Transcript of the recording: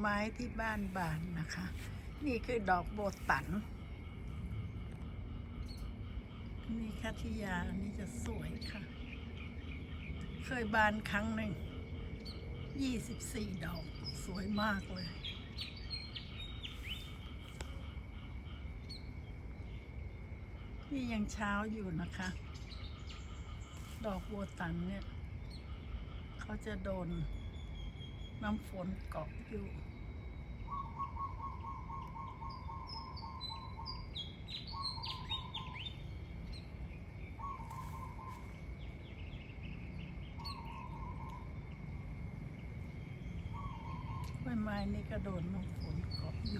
ไม้ที่บ้านบานนะคะ นี่คือดอกโบตัน นี่คัทยา นี่จะสวยค่ะ เคยบานครั้งหนึ่งยี่สิบสี่ดอก สวยมากเลยนี่ยังเช้าอยู่นะคะ ดอกโบตันเนี่ย เขาจะโดน น้ำฝนเกาะอยู่ใบไม้นี่ก็โดนน้ำฝนเกาะอยู่